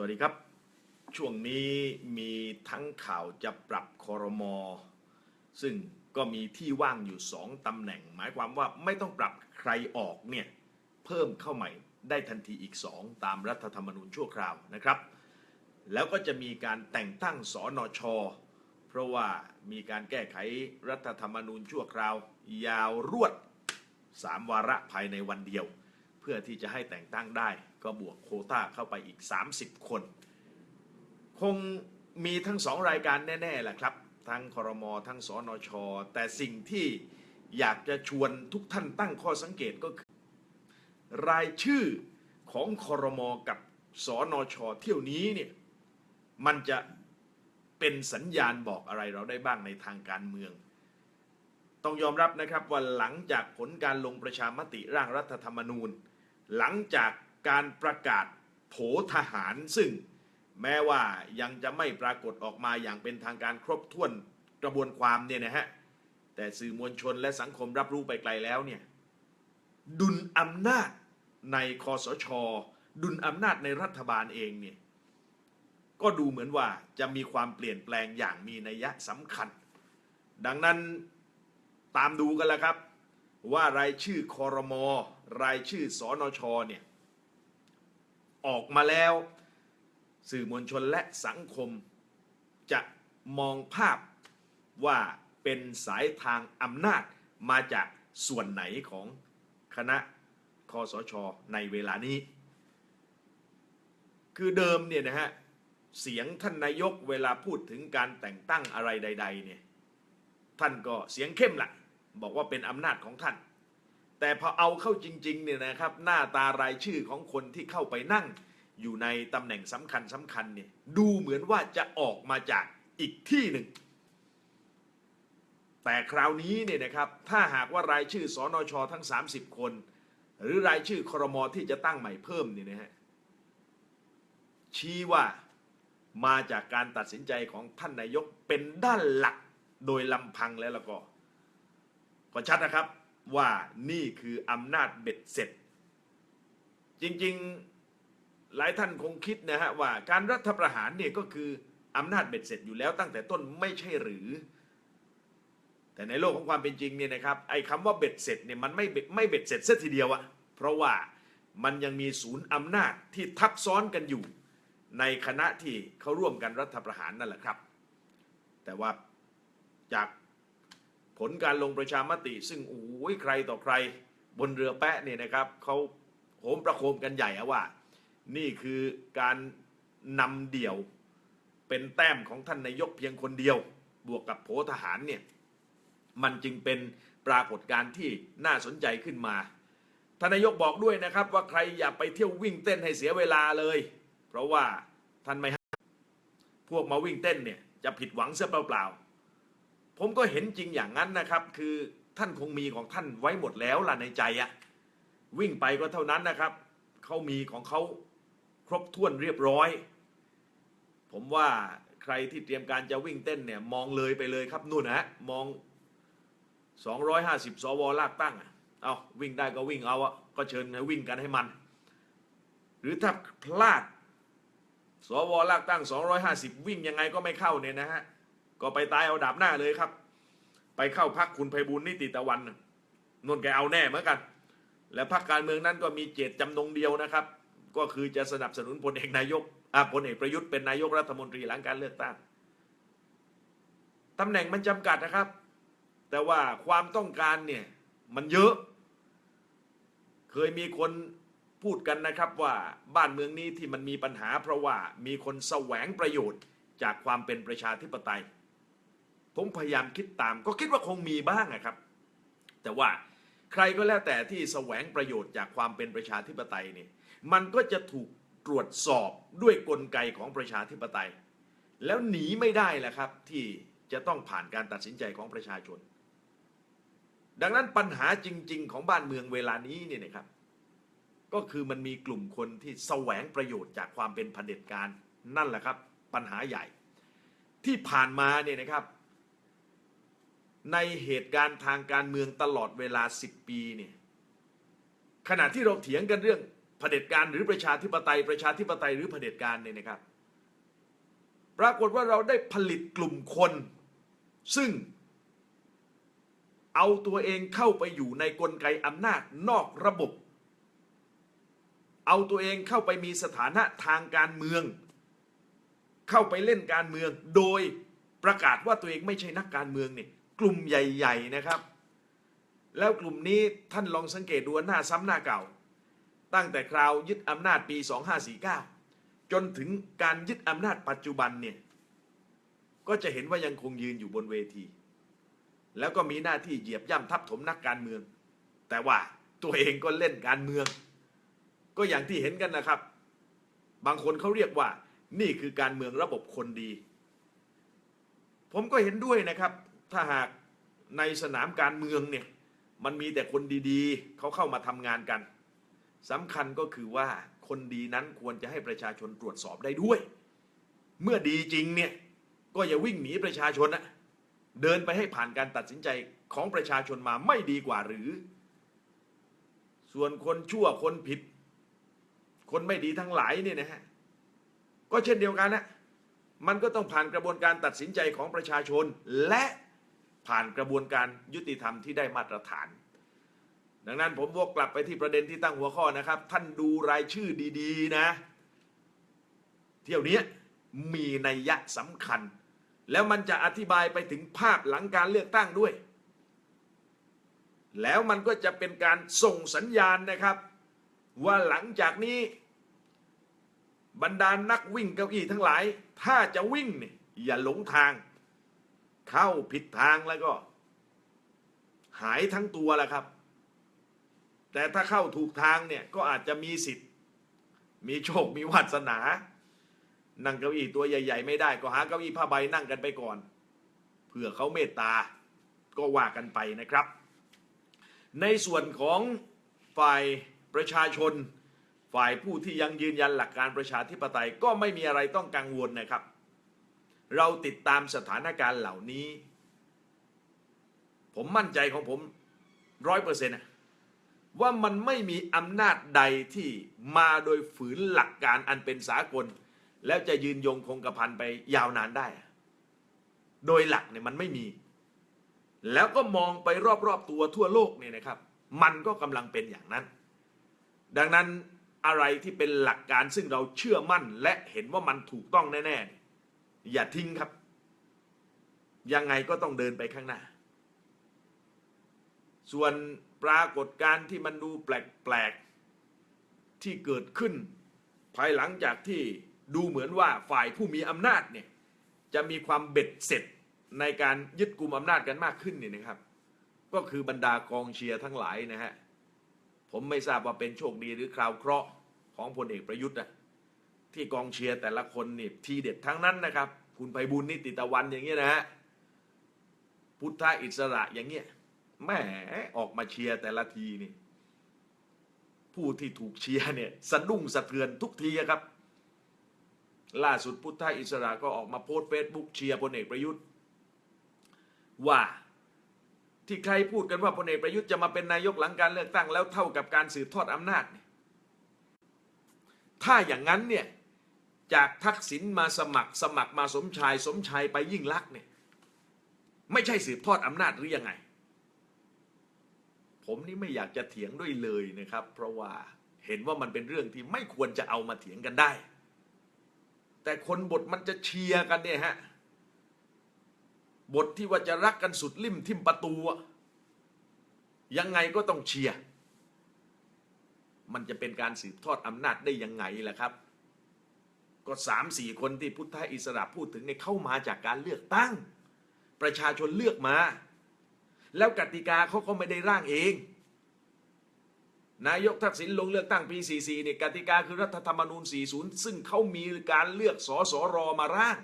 สวัสดีครับ ช่วงนี้มีทั้งข่าวจะปรับคอรมอซึ่งก็มีที่ว่างอยู่สองตำแหน่ง หมายความว่าไม่ต้องปรับใครออกเนี่ยเพิ่มเข้าใหม่ได้ทันทีอีกสองตามรัฐธรรมนูญชั่วคราวนะครับ แล้วก็จะมีการแต่งตั้งสอนอชอเพราะว่ามีการแก้ไขรัฐธรรมนูญชั่วคราวยาวรวดสามวาระภายในวันเดียว เพื่อที่จะให้แต่งตั้งได้ ก็บวกโคต้าเข้าไปอีก 30 คน คงมีทั้งสองรายการแน่ๆแหละครับ ทั้งคอรมอทั้งสอนอชอแต่สิ่งที่อยากจะชวนทุกท่านตั้งข้อสังเกตก็คือ รายชื่อของคอรมอกับสอนอชอเที่ยวนี้เนี่ยมันจะเป็นสัญญาณบอกอะไรเราได้บ้างในทางการเมือง ต้องยอมรับนะครับว่าหลังจากผลการลงประชามติร่างรัฐธรรมนูญ หลังจาก การประกาศโผทหารซึ่งแม้ว่ายังจะไม่ปรากฏออกมาอย่างเป็นทางการครบถ้วนกระบวนความเนี่ยนะฮะ แต่สื่อมวลชนและสังคมรับรู้ไปไกลแล้วเนี่ย ดุลอำนาจในคอสช ดุลอำนาจในรัฐบาลเองเนี่ย ก็ดูเหมือนว่าจะมีความเปลี่ยนแปลงอย่างมีนัยสำคัญ ดังนั้นตามดูกันแล้วครับ ว่ารายชื่อคอรมอรายชื่อสอนชเนี่ย ออกมาแล้ว สื่อมวลชนและสังคม จะมองภาพว่าเป็นสายทางอำนาจมาจากส่วนไหนของคณะคอสชในเวลานี้ คือเดิมเนี่ยนะฮะเสียงท่านนายกเวลาพูดถึงการแต่งตั้งอะไรใด ๆ เนี่ย ท่านก็เสียงเข้มละบอกว่าเป็นอำนาจของท่าน แต่พอเอาเข้าจริงๆเนี่ยนะครับหน้าตารายชื่อของคนที่เข้าไปนั่ง อยู่ในตำแหน่งสำคัญสำคัญเนี่ยดูเหมือนว่าจะออกมาจากอีกที่หนึ่ง แต่คราวนี้เนี่ยนะครับถ้าหากว่ารายชื่อสอนอชอทั้ง 30 คน หรือรายชื่อครมที่จะตั้งใหม่เพิ่มเนี่ยนะฮะชี้ว่ามาจากการตัดสินใจของท่านนายกเป็นด้านหลักโดยลำพังแล้วแล้วก็ก็ชัดนะครับ ว่านี่คืออำนาจเบ็ดเสร็จ จริงๆหลายท่านคงคิดนะฮะว่าการรัฐประหารเนี่ยก็คืออำนาจเบ็ดเสร็จอยู่แล้วตั้งแต่ต้นไม่ใช่หรือ แต่ในโลกของความเป็นจริงเนี่ยนะครับไอ้คำว่าเบ็ดเสร็จเนี่ยมันไม่เบ็ดไม่เบ็ดเสร็จเสียทีเดียวอะเพราะว่ามันยังมีศูนย์อำนาจที่ทับซ้อนกันอยู่ ในคณะที่เขาร่วมกันรัฐประหารนั่นแหละครับ แต่ว่าจาก ผลการลงประชามติ ซึ่งโอ้ยใครต่อใคร บนเรือแปะเนี่ยนะครับเขาโหมประโคมกันใหญ่อะว่า นี่คือการนำเดี่ยวเป็นแต้มของท่านนายกเพียงคนเดียว บวกกับโผทหารเนี่ยมันจึงเป็นปรากฏการณ์ที่น่าสนใจขึ้นมาท่านนายกบอกด้วยนะครับว่าใครอย่าไปเที่ยววิ่งเต้นให้เสียเวลาเลย เพราะว่าท่านไม่พวกมาวิ่งเต้นเนี่ยจะผิดหวังเสียเปล่าๆ ผมก็เห็นจริงอย่างนั้นนะครับ คือท่านคงมีของท่านไว้หมดแล้วล่ะในใจอะวิ่งไปก็เท่านั้นนะครับเขามีของเขาครบถ้วนเรียบร้อย ผมว่าใครที่เตรียมการจะวิ่งเต้นเนี่ยมองเลยไปเลยครับนู่นฮะมอง 250สวลากตั้งอะเอาวิ่งได้ก็วิ่งเอาอะก็เชิญให้วิ่งกันให้มัน หรือถ้าพลาดสวลากตั้ง 250 วิ่งยังไงก็ไม่เข้าเนี่ยนะฮะ ก็ไปตายเอาดาบหน้าเลยครับ ไปเข้าพักคุณไพบูลนิติตะวันนนแกเอาแน่เหมือนกัน และพรรคการเมืองนั้นก็มีเจตจำนงเดียวนะครับ ก็คือจะสนับสนุนพลเอกนายกอ่าพลเอกประยุทธ์เป็นนายกรัฐมนตรีหลังการเลือกตั้งตำแหน่งมันจำกัดนะครับ แต่ว่าความต้องการเนี่ยมันเยอะ เคยมีคนพูดกันนะครับว่าบ้านเมืองนี้ที่มันมีปัญหาเพราะว่ามีคนแสวงประโยชน์จากความเป็นประชาธิปไตย ผมพยายามคิดตาม ก็คิดว่าคงมีบ้างนะครับ แต่ว่าใครก็แล้วแต่ที่แสวงประโยชน์จากความเป็นประชาธิปไตยเนี่ยมันก็จะถูกตรวจสอบด้วยกลไกของประชาธิปไตย แล้วหนีไม่ได้แหละครับ ที่จะต้องผ่านการตัดสินใจของประชาชน ดังนั้นปัญหาจริง ๆ ของบ้านเมืองเวลานี้เนี่ยนะครับ ก็คือมันมีกลุ่มคนที่แสวงประโยชน์จากความเป็นเผด็จการนั่นแหละครับ ปัญหาใหญ่ ที่ผ่านมาเนี่ยนะครับ ในเหตุการณ์ทางการเมืองตลอดเวลา 10 ปีเนี่ยขณะที่เราเถียงกันเรื่องเผด็จการหรือประชาธิปไตย ประชาธิปไตยหรือเผด็จการเนี่ยนะครับ ปรากฏว่าเราได้ผลิตกลุ่มคน ซึ่ง เอาตัวเองเข้าไปอยู่ในกลไกอำนาจนอกระบบ เอาตัวเองเข้าไปมีสถานะทางการเมือง เข้าไปเล่นการเมือง โดยประกาศว่าตัวเองไม่ใช่นักการเมืองเนี่ย กลุ่มใหญ่ ๆนะครับ แล้วกลุ่มนี้ท่านลองสังเกตดูหน้าซ้ำหน้าเก่า ตั้งแต่คราวยึดอำนาจปี 2549 จนถึงการยึดอำนาจปัจจุบันเนี่ยก็จะเห็นว่ายังคงยืนอยู่บนเวที แล้วก็มีหน้าที่เหยียบย่ำทับถมนักการเมือง แต่ว่าตัวเองก็เล่นการเมือง ก็อย่างที่เห็นกันนะครับ บางคนเขาเรียกว่า นี่คือการเมืองระบบคนดี ผมก็เห็นด้วยนะครับ ถ้าหากในสนามการเมืองเนี่ยมันมีแต่คนดีๆ เขาเข้ามาทำงานกันสำคัญก็คือว่าคนดีนั้นควรจะให้ประชาชนตรวจสอบได้ด้วย เมื่อดีจริงเนี่ยก็อย่าวิ่งหนีประชาชนนะเดินไปให้ผ่านการตัดสินใจของประชาชนมาไม่ดีกว่าหรือ ส่วนคนชั่วคนผิด คนไม่ดีทั้งหลายเนี่ยนะฮะก็เช่นเดียวกันนะมันก็ต้องผ่านกระบวนการตัดสินใจของประชาชนและ ผ่านกระบวนการยุติธรรมที่ได้มาตรฐาน ดังนั้นผมวกกลับไปที่ประเด็นที่ตั้งหัวข้อนะครับ ท่านดูรายชื่อดีๆนะ เที่ยวนี้มีนัยยะสำคัญ แล้วมันจะอธิบายไปถึงภาพหลังการเลือกตั้งด้วย แล้วมันก็จะเป็นการส่งสัญญาณนะครับ ว่าหลังจากนี้บรรดานักวิ่งเก้าอี้ทั้งหลาย ถ้าจะวิ่งเนี่ยอย่าหลงทาง เข้าผิดทางแล้วก็ หายทั้งตัวแหละครับ แต่ถ้าเข้าถูกทางเนี่ยก็อาจจะมีสิทธิ์ มีโชคมีวาสนา นั่งเก้าอี้ตัวใหญ่ ๆ ไม่ได้ ก็หาเก้าอี้ผ้าใบนั่งกันไปก่อนเพื่อเขาเมตตาก็ว่ากันไปนะครับ ในส่วนของฝ่ายประชาชน ฝ่ายผู้ที่ยังยืนยันหลักการประชาธิปไตยก็ไม่มีอะไรต้องกังวลนะครับ เราติดตามสถานการณ์เหล่านี้ ผมมั่นใจของผมร้อยเปอร์เซ็นต์ว่ามันไม่มีอำนาจใดที่มาโดยฝืนหลักการอันเป็นสากล แล้วจะยืนยงคงกระพันไปยาวนานได้ โดยหลักเนี่ยมันไม่มี แล้วก็มองไปรอบๆตัวทั่วโลกเนี่ยนะครับ มันก็กำลังเป็นอย่างนั้น ดังนั้นอะไรที่เป็นหลักการซึ่งเราเชื่อมั่นและเห็นว่ามันถูกต้องแน่ๆ อย่าทิ้งครับ ยังไงก็ต้องเดินไปข้างหน้า ส่วนปรากฏการณ์ที่มันดูแปลกๆ ที่เกิดขึ้น ภายหลังจากที่ดูเหมือนว่าฝ่ายผู้มีอำนาจเนี่ยจะมีความเบ็ดเสร็จในการยึดกลุ่มอำนาจกันมากขึ้นเนี่ยนะครับ ก็คือบรรดากองเชียร์ทั้งหลายนะฮะผมไม่ทราบว่าเป็นโชคดีหรือคราวเคราะห์ของพลเอกประยุทธ์อะ ที่กองเชียร์แต่ละคนนี่ทีเด็ดทั้งนั้นนะครับ คุณไพบุญนิติตะวันอย่างเงี้ยนะฮะพุทธอิสระอย่างเงี้ยแหมออกมาเชียร์แต่ละทีนี่ ผู้ที่ถูกเชียร์เนี่ยสะดุ้งสะเทือนทุกทีครับ ล่าสุดพุทธอิสระก็ออกมาโพสต์เฟซบุ๊กเชียร์พลเอกประยุทธ์ ว่าที่ใครพูดกันว่าพลเอกประยุทธ์จะมาเป็นนายกหลังการเลือกตั้งแล้วเท่ากับการสืบทอดอำนาจ ถ้าอย่างนั้นเนี่ย จากทักษิณมาสมัครสมัครมาสมชายสมชายไปยิ่งลักษณ์เนี่ยไม่ใช่สืบทอดอำนาจหรือยังไง ผมนี่ไม่อยากจะเถียงด้วยเลยนะครับ เพราะว่าเห็นว่ามันเป็นเรื่องที่ไม่ควรจะเอามาเถียงกันได้ แต่คนบทมันจะเชียร์กันเนี่ยฮะบทที่ว่าจะรักกันสุดลิ่มทิมประตูยังไงก็ต้องเชียร์มันจะเป็นการสืบทอดอำนาจได้ยังไงล่ะครับ ก็สามสี่คนที่พุทธอิสระพูดถึงเนี่ยเข้ามาจากการเลือกตั้ง ประชาชนเลือกมา แล้วกติกาเขาก็ไม่ได้ร่างเอง นายกทักษิณลงเลือกตั้งปี 44เนี่ยกติกาคือรัฐธรรมนูญ 40 ซึ่งเขามีการเลือกสสรมาร่าง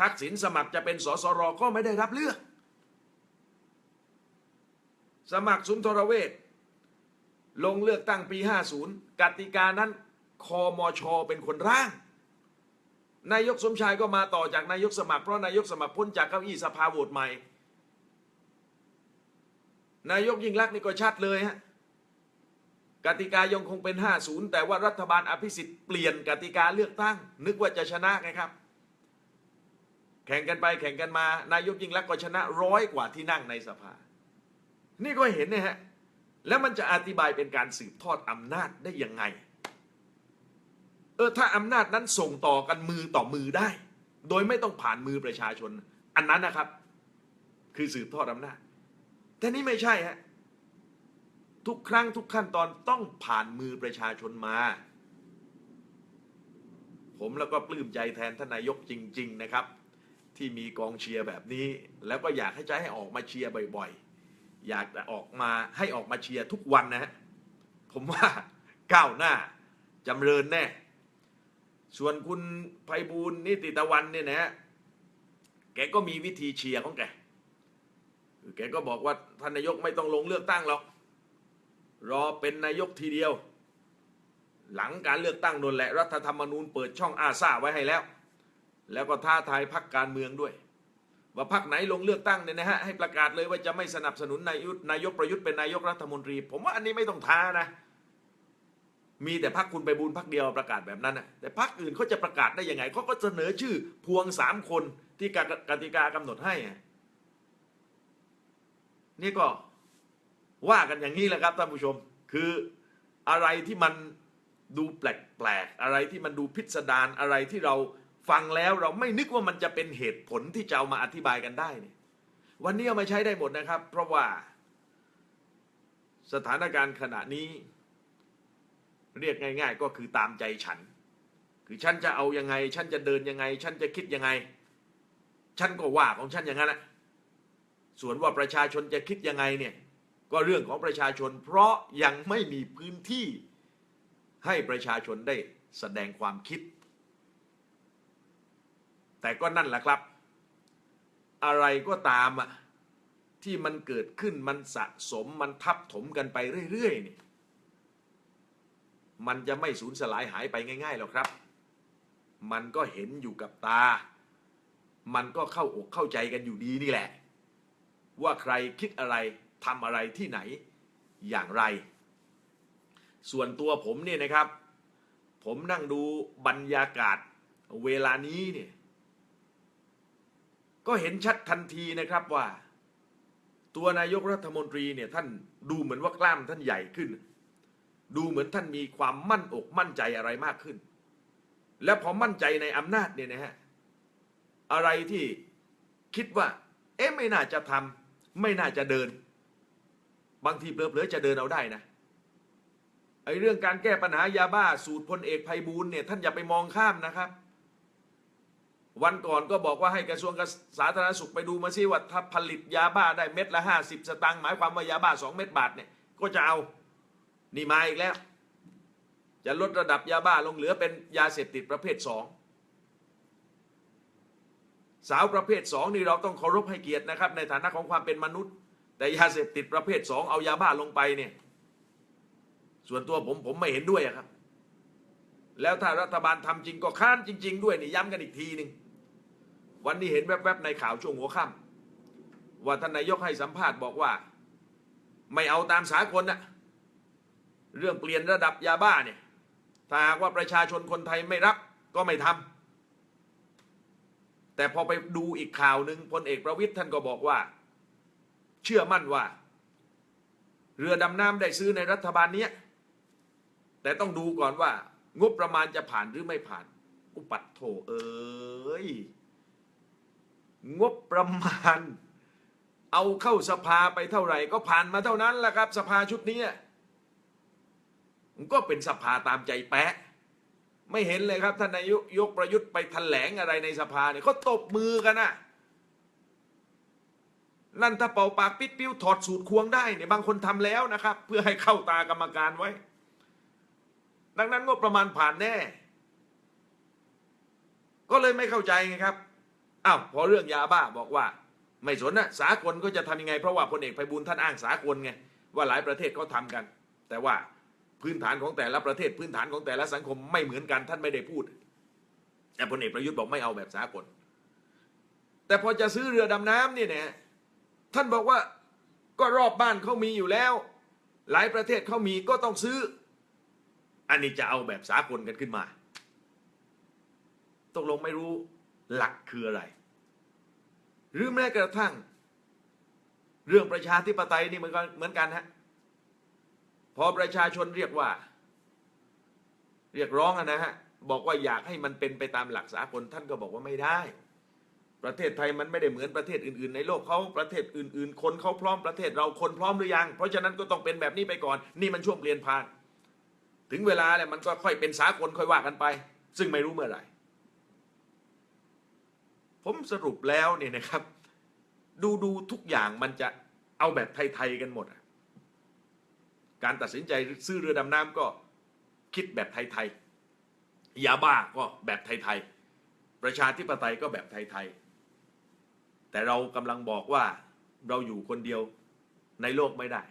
ทักษิณสมัครจะเป็นสสรก็ไม่ได้รับเลือก สมัครสุนทรเวชลงเลือกตั้งปี 50 กติกานั้นคอมชเป็นคนร่าง นายกสมชายก็มาต่อจากนายกสมัครเพราะนายกสมัครพ้นจากเก้าอี้สภาโหวตใหม่ นายกยิ่งรักนี่ก็ชัดเลยฮะกติกายังคงเป็น 50 แต่ว่ารัฐบาลอภิสิทธิ์เปลี่ยนกติกาเลือกตั้ง นึกว่าจะชนะไงครับ แข่งกันไปแข่งกันมา นายกยิ่งรักก็ชนะร้อยกว่าที่นั่งในสภา นี่ก็เห็นเนี่ยฮะแล้วมันจะอธิบายเป็นการสืบทอดอำนาจได้ยังไง เออถ้าอำนาจนั้นส่งต่อกันมือต่อมือได้ โดยไม่ต้องผ่านมือประชาชน อันนั้นนะครับ คือสืบทอดอำนาจ แต่นี่ไม่ใช่ฮะทุกครั้งทุกขั้นตอนต้องผ่านมือประชาชนมา ผมแล้วก็ปลื้มใจแทนท่านนายกจริง ๆ นะครับ ที่มีกองเชียร์แบบนี้ แล้วก็อยากให้ใจให้ออกมาเชียร์บ่อย ๆ อยากจะออกมาให้ออกมาเชียร์ทุกวันนะฮะผมว่าก้าวหน้าจำเริญแน่ ส่วนคุณไพบูลนิติตะวันเนี่ยนะฮะแกก็มีวิธีเชียร์ของแกแกก็บอกว่าท่านนายกไม่ต้องลงเลือกตั้งหรอกรอเป็นนายกทีเดียว หลังการเลือกตั้งนนแหละรัฐธรรมนูญเปิดช่องอาซาไว้ให้แล้ว แล้วก็ท้าทายพักการเมืองด้วย ว่าพักไหนลงเลือกตั้งเนี่ยนะฮะให้ประกาศเลยว่าจะไม่สนับสนุนนายยุทธนายกประยุทธ์เป็นนายกรัฐมนตรี ผมว่าอันนี้ไม่ต้องท้านะ มีแต่พักคุณไปบูลพักเดียวประกาศแบบนั้นนะแต่พักอื่นเขาจะประกาศได้ยังไงเขาก็เสนอชื่อพวงสามคนที่กติกากำหนดให้ นี่ก็ว่ากันอย่างนี้แหละครับท่านผู้ชม คืออะไรที่มันดูแปลกๆอะไรที่มันดูพิสดารอะไรที่เราฟังแล้วเราไม่นึกว่ามันจะเป็นเหตุผลที่จะเอามาอธิบายกันได้เนี่ยวันนี้เอามาใช้ได้หมดนะครับ เพราะว่าสถานการณ์ขณะนี้ เรียกง่าย ๆ ก็คือตามใจฉัน คือฉันจะเอายังไง ฉันจะเดินยังไง ฉันจะคิดยังไง ฉันก็ว่าของฉันอย่างนั้นแหละส่วนว่าประชาชนจะคิดยังไงเนี่ยก็เรื่องของประชาชน เพราะยังไม่มีพื้นที่ให้ประชาชนได้แสดงความคิด แต่ก็นั่นแหละครับ อะไรก็ตามอะที่มันเกิดขึ้นมันสะสมมันทับถมกันไปเรื่อยๆเนี่ย มันจะไม่สูญสลายหายไปง่ายๆหรอกครับ มันก็เห็นอยู่กับตา มันก็เข้าอกเข้าใจกันอยู่ดีนี่แหละ ว่าใครคิดอะไรทำอะไรที่ไหนอย่างไร ส่วนตัวผมเนี่ยนะครับ ผมนั่งดูบรรยากาศเวลานี้เนี่ยก็เห็นชัดทันทีนะครับว่า ตัวนายกรัฐมนตรีเนี่ยท่านดูเหมือนว่ากล้ามท่านใหญ่ขึ้น ดูเหมือนท่านมีความมั่นอกมั่นใจอะไรมากขึ้น และพอมั่นใจในอำนาจเนี่ยนะฮะอะไรที่คิดว่า เอ๊ะไม่น่าจะทำไม่น่าจะเดิน บางทีเผลอๆจะเดินเอาได้นะไอ้เรื่องการแก้ปัญหายาบ้าสูตรพลเอกภัยบูลเนี่ยท่านอย่าไปมองข้ามนะครับวันก่อนก็บอกว่าให้กระทรวงสาธารณสุขไปดูมาซิว่าถ้าผลิตยาบ้าได้เม็ดละห้าสิบสตางค์หมายความว่ายาบ้าสองเม็ดบาทเนี่ยก็จะเอา นี่มาอีกแล้ว จะลดระดับยาบ้าลงเหลือเป็นยาเสพติดประเภทสองสาวประเภทสองนี่เราต้องเคารพให้เกียรตินะครับ ในฐานะของความเป็นมนุษย์ แต่ยาเสพติดประเภทสองเอายาบ้าลงไปเนี่ย ส่วนตัวผมผมไม่เห็นด้วยครับ แล้วถ้ารัฐบาลทำจริงก็ค้านจริง ๆ ด้วยนี่ย้ำกันอีกทีหนึ่งวันนี้เห็นแวบๆในข่าวช่วงหัวค่ำว่าท่านนายกให้สัมภาษณ์บอกว่า ไม่เอาตามสากลนะ เรื่องเปลี่ยนระดับยาบ้าเนี่ยถ้าหากว่าประชาชนคนไทยไม่รับก็ไม่ทำแต่พอไปดูอีกข่าวหนึ่งพลเอกประวิทย์ท่านก็บอกว่า เชื่อมั่นว่า เรือดำน้ำได้ซื้อในรัฐบาลเนี้ยแต่ต้องดูก่อนว่า งบประมาณจะผ่านหรือไม่ผ่าน อุปัตโถเอ้ยงบประมาณ เอาเข้าสภาไปเท่าไหร่ ก็ผ่านมาเท่านั้นแหละครับ สภาชุดนี้ ก็เป็นสภาตามใจแปะไม่เห็นเลยครับท่านนายกยกประยุทธ์ไปแถลงอะไรในสภาเนี่ยเขาตบมือกันนะนั่นถ้าเป่าปากปิดปิ้วถอดสูตรควงได้เนี่ยบางคนทำแล้วนะครับ เพื่อให้เข้าตากรรมการไว้ ดังนั้นงบประมาณผ่านแน่ ก็เลยไม่เข้าใจไงครับอ้าวพอเรื่องยาบ้าบอกว่า ไม่สนนะสากลก็จะทำยังไง เพราะว่าพลเอกไพบูลย์ท่านอ้างสากลไงว่าหลายประเทศเขาทากัน แต่ว่า พื้นฐานของแต่ละประเทศพื้นฐานของแต่ละสังคมไม่เหมือนกันท่านไม่ได้พูด แต่พลเอกประยุทธ์บอกไม่เอาแบบสากล แต่พอจะซื้อเรือดำน้ำเนี่ยนะท่านบอกว่าก็รอบบ้านเขามีอยู่แล้ว หลายประเทศเขามีก็ต้องซื้อ อันนี้จะเอาแบบสากลกันขึ้นมาตกลงไม่รู้หลักคืออะไร หรือแม้กระทั่ง เรื่องประชาธิปไตยนี่มันก็เหมือนกันฮะ พอประชาชนเรียกว่า เรียกร้องนะฮะบอกว่าอยากให้มันเป็นไปตามหลักสากลท่านก็บอกว่าไม่ได้ ประเทศไทยมันไม่ได้เหมือนประเทศอื่น ๆ ในโลกเขาประเทศอื่น ๆ คนเขาพร้อมประเทศเราคนพร้อมหรือยัง เพราะฉะนั้นก็ต้องเป็นแบบนี้ไปก่อน นี่มันช่วงเปลี่ยนผ่าน ถึงเวลาเนี่ยมันก็ค่อยเป็นสากลค่อยว่ากันไป ซึ่งไม่รู้เมื่อไหร่ผมสรุปแล้วเนี่ยนะครับ ดูดูทุกอย่างมันจะเอาแบบไทย ๆ กันหมดอะ การตัดสินใจซื้อเรือดำน้ำก็คิดแบบไทยๆยาบ้าก็แบบไทยๆประชาธิปไตยก็แบบไทยๆแต่เรากำลังบอกว่าเราอยู่คนเดียวในโลกไม่ได้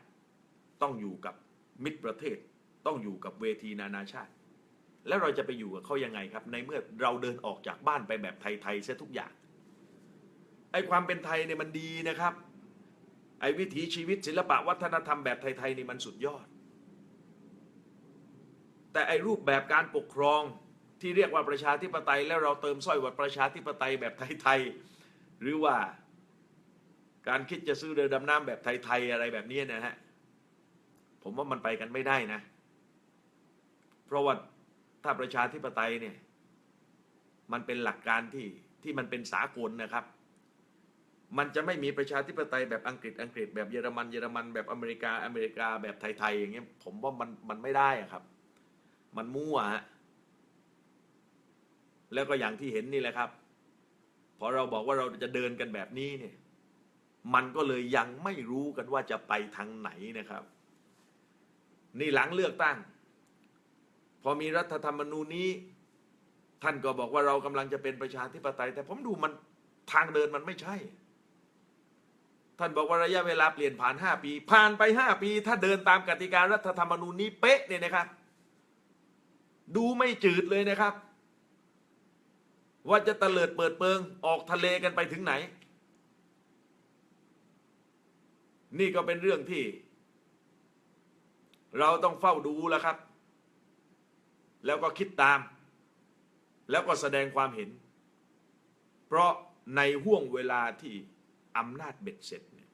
ต้องอยู่กับมิตรประเทศ ต้องอยู่กับเวทีนานาชาติ แล้วเราจะไปอยู่กับเขายังไงครับ ในเมื่อเราเดินออกจากบ้านไปแบบไทยๆเสียทุกอย่างไอ้ความเป็นไทยเนี่ยมันดีนะครับ ไอ้วิถีชีวิตศิลปะวัฒนธรรมแบบไทย ๆ นี่มันสุดยอด แต่ไอ้รูปแบบการปกครองที่เรียกว่าประชาธิปไตย แล้วเราเติมสร้อยว่าประชาธิปไตยแบบไทย ๆ หรือว่าการคิดจะซื้อเรือดำน้ำแบบไทย ๆ อะไรแบบนี้นะฮะ ผมว่ามันไปกันไม่ได้นะ เพราะว่าถ้าประชาธิปไตยเนี่ย มันเป็นหลักการที่ที่มันเป็นสากลนะครับ มันจะไม่มีประชาธิปไตยแบบอังกฤษอังกฤษแบบเยอรมันเยอรมันแบบอเมริกาอเมริกาแบบไทยๆอย่างเงี้ยผมว่ามันมันไม่ได้ครับ มันมั่วฮะแล้วก็อย่างที่เห็นนี่แหละครับ พอเราบอกว่าเราจะเดินกันแบบนี้เนี่ย มันก็เลยยังไม่รู้กันว่าจะไปทางไหนนะครับ นี่หลังเลือกตั้ง พอมีรัฐธรรมนูญนี้ ท่านก็บอกว่าเรากำลังจะเป็นประชาธิปไตย แต่ผมดูมันทางเดินมันไม่ใช่ ท่านบอกว่าระยะเวลาเปลี่ยนผ่านห้าปี ผ่านไปห้าปี ถ้าเดินตามกติการัฐธรรมนูญนี้เป๊ะเนี่ยนะครับ ดูไม่จืดเลยนะครับ ว่าจะเตลิดเปิดเปิง ออกทะเลกันไปถึงไหน นี่ก็เป็นเรื่องที่ เราต้องเฝ้าดูแล้วครับ แล้วก็คิดตาม แล้วก็แสดงความเห็น เพราะในห่วงเวลาที่ อำนาจเบ็ดเสร็จเนี่ย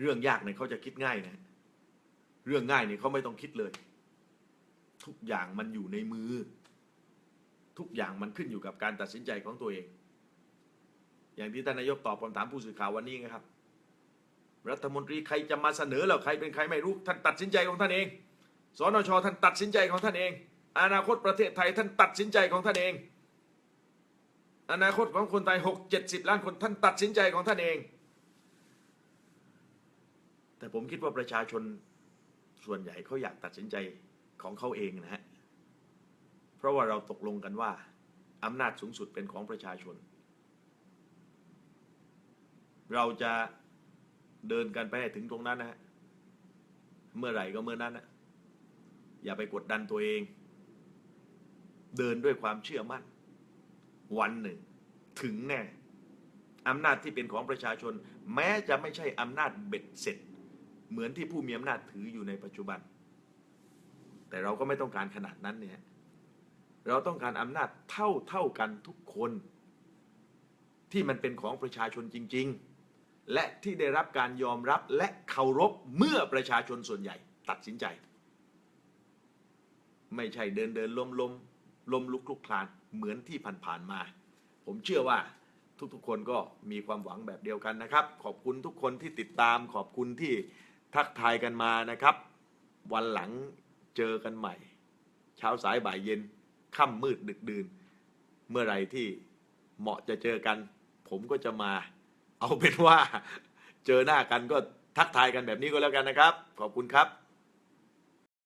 เรื่องยากเนี่ยเขาจะคิดง่ายนะ เรื่องง่ายเนี่ยเขาไม่ต้องคิดเลย ทุกอย่างมันอยู่ในมือ ทุกอย่างมันขึ้นอยู่กับการตัดสินใจของตัวเอง อย่างที่ท่านนายกตอบคำถามผู้สื่อข่าววันนี้ไงครับ รัฐมนตรีใครจะมาเสนอแล้วใครเป็นใครไม่รู้ท่านตัดสินใจของท่านเองสนชท่านตัดสินใจของท่านเอง อนาคตประเทศไทยท่านตัดสินใจของท่านเอง อนาคตของคนไทยหกเจ็ดสิบล้านคนท่านตัดสินใจของท่านเอง แต่ผมคิดว่าประชาชนส่วนใหญ่เขาอยากตัดสินใจของเขาเองนะฮะ เพราะว่าเราตกลงกันว่าอำนาจสูงสุดเป็นของประชาชน เราจะเดินกันไปให้ถึงตรงนั้นนะฮะ เมื่อไหร่ก็เมื่อนั้นนะอย่าไปกดดันตัวเอง เดินด้วยความเชื่อมั่น วันหนึ่ง ถึงแน่อำนาจที่เป็นของประชาชน แม้จะไม่ใช่อำนาจเบ็ดเสร็จ เหมือนที่ผู้มีอำนาจถืออยู่ในปัจจุบัน แต่เราก็ไม่ต้องการขนาดนั้นเนี่ยเราต้องการอำนาจเท่าเท่ากันทุกคน ที่มันเป็นของประชาชนจริง ๆ และที่ได้รับการยอมรับและเคารพเมื่อประชาชนส่วนใหญ่ ตัดสินใจ ไม่ใช่เดินเดินล้มล้ม ล้มลุกคลุกคลานเหมือนที่ผ่านๆมา ผมเชื่อว่าทุกๆคนก็มีความหวังแบบเดียวกันนะครับ ขอบคุณทุกคนที่ติดตาม ขอบคุณที่ทักทายกันมานะครับ วันหลังเจอกันใหม่ เช้าสายบ่ายเย็นค่ำมืดดึกดื่น เมื่อไรที่เหมาะจะเจอกัน ผมก็จะมา เอาเป็นว่าเจอหน้ากันก็ทักทายกันแบบนี้ก็แล้วกันนะครับ ขอบคุณครับ